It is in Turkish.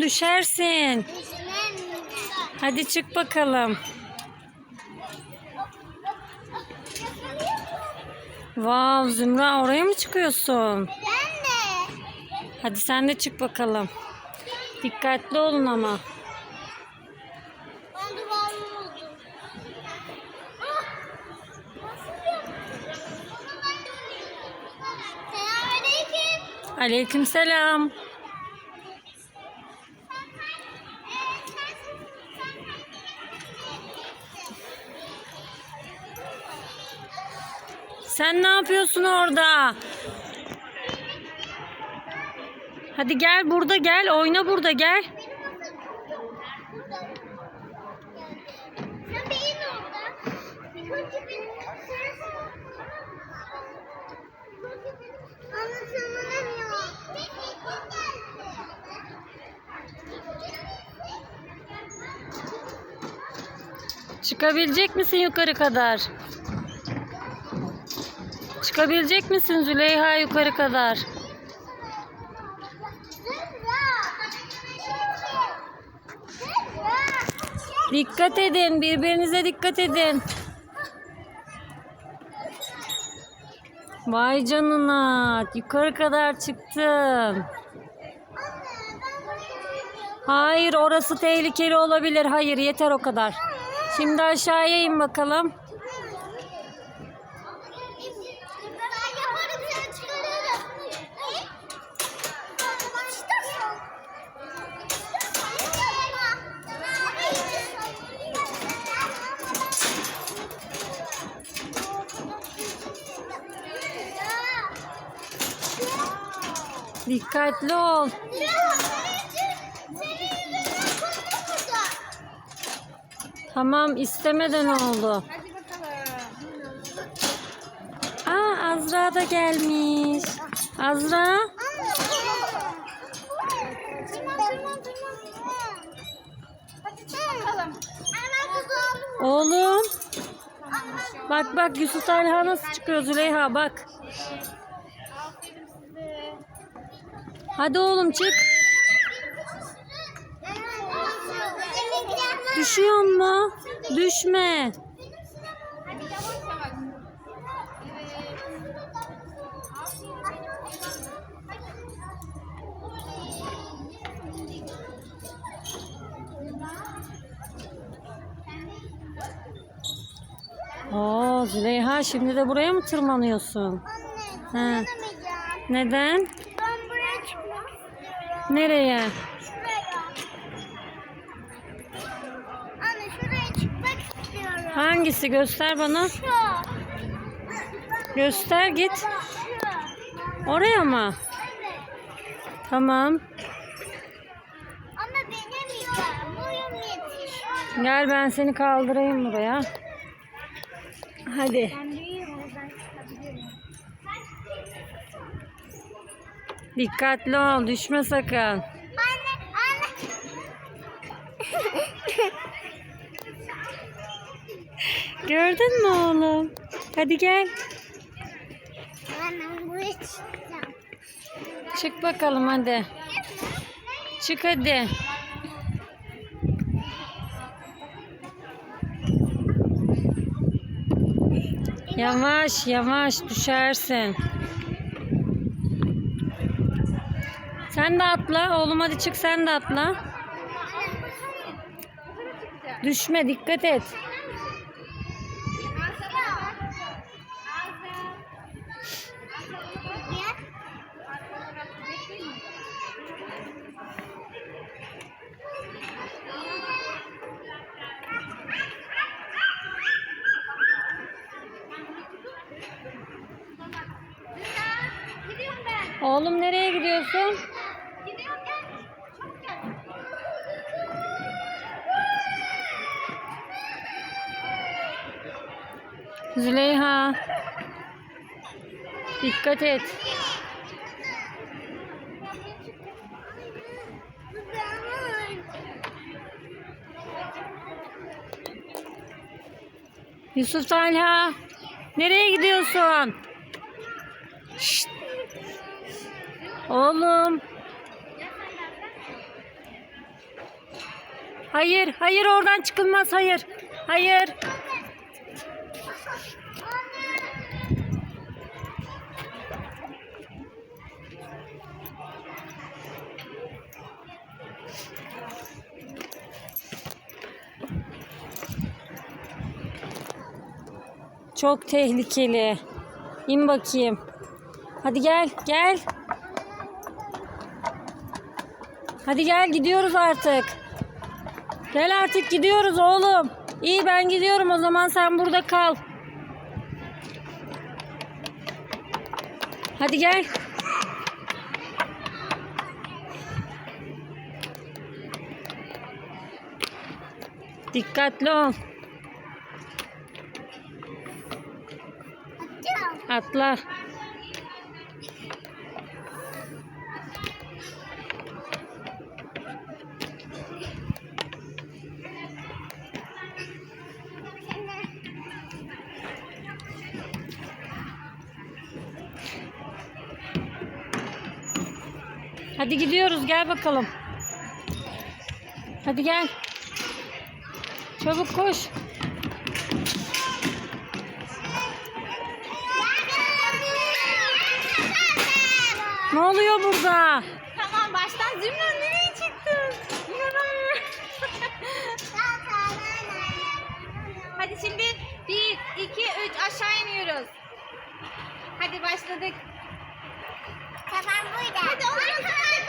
düşersin. Hadi çık bakalım. Vav Zümra oraya mı çıkıyorsun? Ben de. Hadi sen de çık bakalım. Dikkatli olun ama. Ben duvarlı oldum. Selamünaleyküm. Sen ne yapıyorsun orada? Hadi gel burada gel. Oyna burada gel. Çıkabilecek misin yukarı kadar? Çıkabilecek misin Züleyha yukarı kadar? Dikkat edin, birbirinize dikkat edin. Vay canına, yukarı kadar çıktın. Hayır, orası tehlikeli olabilir. Hayır, yeter o kadar. Şimdi aşağıya in bakalım. Dikkatli ol. Tamam, istemeden oldu. Hadi. Aa, Azra da gelmiş. Azra, oğlum. Bak bak Yusuf Talha nasıl çıkıyor Züleyha bak. Hadi oğlum çık. Düşüyor mu? Düşme. Oo Züleyha şimdi de buraya mı tırmanıyorsun? Anne, He. Neden? Ben buraya çıkmak istiyorum. Nereye? Şuraya. Anne şuraya çıkmak istiyorum. Hangisi? Göster bana. Şu. Göster git. Şu. Oraya mı? Evet. Tamam. Ama benim boyum yetişmiyor. Gel ben seni kaldırayım buraya. Hadi. Ben büyüğüm oradan çıkabilirim. Dikkatli ol. Düşme sakın. Anne, anne. Gördün mü oğlum? Hadi gel. Çık bakalım hadi. Çık hadi. Yavaş yavaş düşersin. Sen de atla. Oğlum hadi çık sen de atla. Düşme dikkat et. Oğlum nereye gidiyorsun? Gidiyorum gel. Çabuk gel. Züleyha. Dikkat et. Yusuf Talha. Nereye gidiyorsun? Şşt. Oğlum. Hayır, hayır oradan çıkılmaz. Hayır. Hayır. Çok tehlikeli. İn bakayım. Hadi gel, gel. Hadi gel gidiyoruz artık. Gel artık gidiyoruz oğlum. İyi ben gidiyorum o zaman sen burada kal. Hadi gel. Dikkatli ol. Atla. Hadi gidiyoruz gel bakalım. Hadi gel. Çabuk koş. Ne oluyor burada? Tamam baştan Zümrüt nereye çıktın? İnanamıyorum. Hadi şimdi 1, 2, 3 aşağı iniyoruz. Hadi başladık. Tamam burada. Hadi oğlum hadi. Hadi